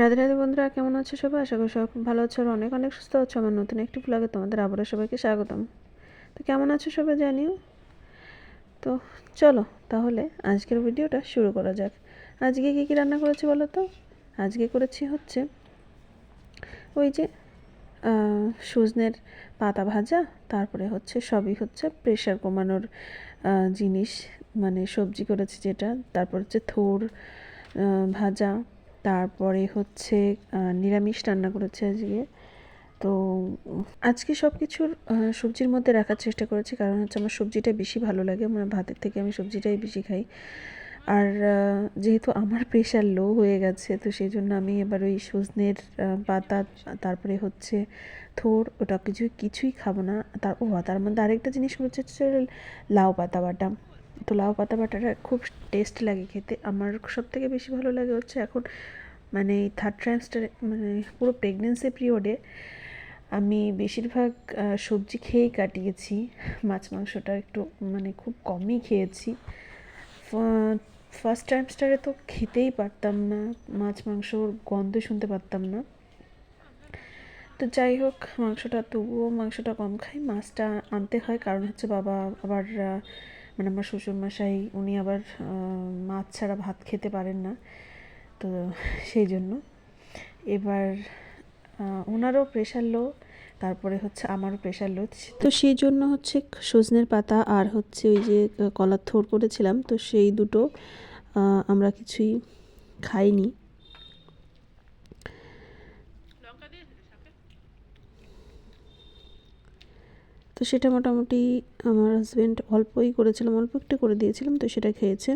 রাধে রাধে বন্ধুরা, কেমন আছো সবাই? আশা করি খুব ভালো আছো অনেক অনেক সুস্থ আছো। আমার নতুন একটি ব্লগে তোমাদের আবারও সবাইকে স্বাগতম। তো কেমন আছো সবাই জানিও? তো চলো তাহলে আজকের ভিডিওটা শুরু করা যাক। আজকে কী কী রান্না করেছি বলো তো? আজকে করেছি হচ্ছে ওই যে সজনের পাতা ভাজা, তারপরে হচ্ছে সবই হচ্ছে প্রেশার কমানোর জিনিস। মানে সবজি করেছি যেটা, তারপর হচ্ছে থোর ভাজা তারপরে হচ্ছে নিরামিষ রান্না করেছে আজকে। তো আজকে সব কিছুর সবজির মধ্যে রাখার চেষ্টা করেছি, কারণ হচ্ছে আমার সবজিটা বেশি ভালো লাগে। মানে ভাতের থেকে আমি সবজিটাই বেশি খাই। আর যেহেতু আমার প্রেশার লো হয়ে গেছে, তো সেই জন্য আমি এবার ওই সজনের পাতা, তারপরে হচ্ছে থোর, ওটা কিছু কিছুই খাব না। তার, ও, তার মধ্যে আরেকটা জিনিস হচ্ছে লাউ পাতা বাটা। তো লাউ পাতা বাটাটা খুব টেস্ট লাগে খেতে। আমার সব থেকে বেশি ভালো লাগে হচ্ছে এখন মানে থার্ড ট্রাইমস্টার মানে পুরো প্রেগনেন্সি পিরিয়ডে আমি বেশিরভাগ সবজি খেয়েই কাটিয়েছি। মাছ মাংসটা একটু মানে খুব কমই খেয়েছি। ফার্স্ট টাইমস্টারে তো খেতেই পারতাম না, মাছ মাংসর গন্ধ শুনতে পারতাম না। তো যাই হোক, মাংসটা তবুও মাংসটা কম খাই, মাছটা আনতে হয়, কারণ হচ্ছে বাবা আবার মানে আমার শ্বশুরমশাই, উনি আবার মাছ ছাড়া ভাত খেতে পারেন না, তো সেই জন্য। এবার ওনারও প্রেশার লো তারপরে হচ্ছে আমারও প্রেশার লো তো সেই জন্য হচ্ছে সজনের পাতা আর হচ্ছে ওই যে কলার থোর করেছিলাম, তো সেই দুটো আমরা কিছুই খাইনি। তো সেটা মোটামুটি আমার হাজব্যান্ড অল্পই করেছিলাম, অল্প একটু করে দিয়েছিলাম, তো সেটা খেয়েছে।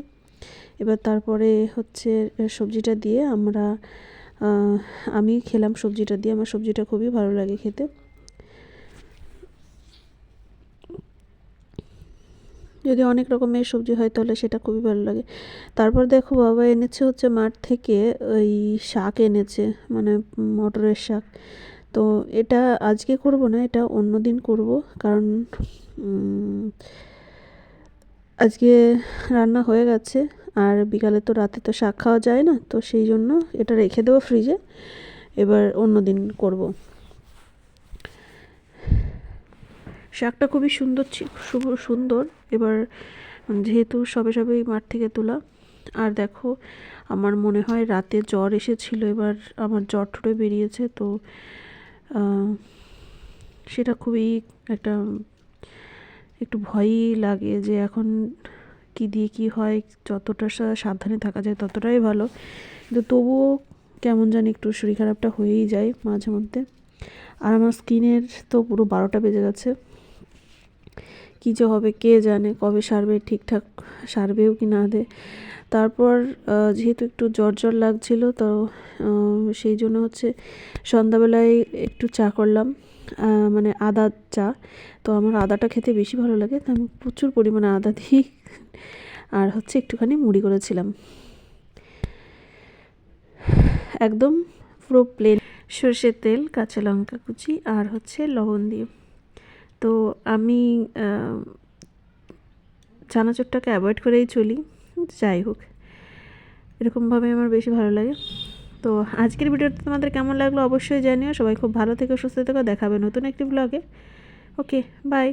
এবার তারপরে হচ্ছে সবজিটা দিয়ে আমরা আমি খেলাম সবজিটা দিয়ে, আমার সবজিটা খুবই ভালো লাগে খেতে। যদি অনেক রকমের সবজি হয় তাহলে সেটা খুবই ভালো লাগে। তারপর দেখো বাবা এনেছে হচ্ছে মাঠ থেকে ওই শাক এনেছে মানে মটরের শাক। তো এটা আজকে করব না, এটা অন্য দিন করব। কারণ আজকে রান্না হয়ে গেছে, আর বিকালে তো রাতে তো শাক খাওয়া যায় না, তো সেই জন্য এটা রেখে দেবো ফ্রিজে। এবার অন্য দিন করব। শাকটা খুবই সুন্দর সুন্দর। এবার যেহেতু সবে সবেই মাঠ থেকে তোলা, আর দেখো আমার মনে হয় রাতে জ্বর এসেছিল, এবার আমার জ্বর ঠুটে বেরিয়েছে, তো সেটা খুবই একটা, একটু ভয়ই লাগে যে এখন কি দিয়ে কি হয়, যতটা সাবধানে থাকা যায় ততটাই ভালো। কিন্তু তবুও কেমন জানি একটু শরীর খারাপটা হয়েই যায় মাঝে মধ্যে। আর আমার স্কিনের তো পুরো বারোটা বেজে গেছে কী যে হবে, কে জানে কবে সারবে, ঠিকঠাক সারবেও কি না দে। তারপর যেহেতু একটু জ্বর জ্বর লাগছিল, তো সেই জন্য হচ্ছে সন্ধ্যাবেলায় একটু চা করলাম মানে আদা চা। তো আমার আদাটা খেতে বেশি ভালো লাগে, তো আমি প্রচুর পরিমাণে আদা দিই, আর হচ্ছে একটুখানি মুড়ি করেছিলাম। একদম পুরো প্লেন সর্ষের তেল, কাঁচা লঙ্কা কুচি, আর হচ্ছে লবণ দিয়ে। তো আমি চানাচুরটাকে অ্যাভয়েড করেই চলি, যাই হোক। এরকমভাবে আমার বেশি ভালো লাগে। তো আজকের ভিডিওটা তোমাদের কেমন লাগল অবশ্যই জানিও। সবাই খুব ভালো থেকে, সুস্থ থেকো। দেখাবে নতুন একটি ব্লগে ওকে বাই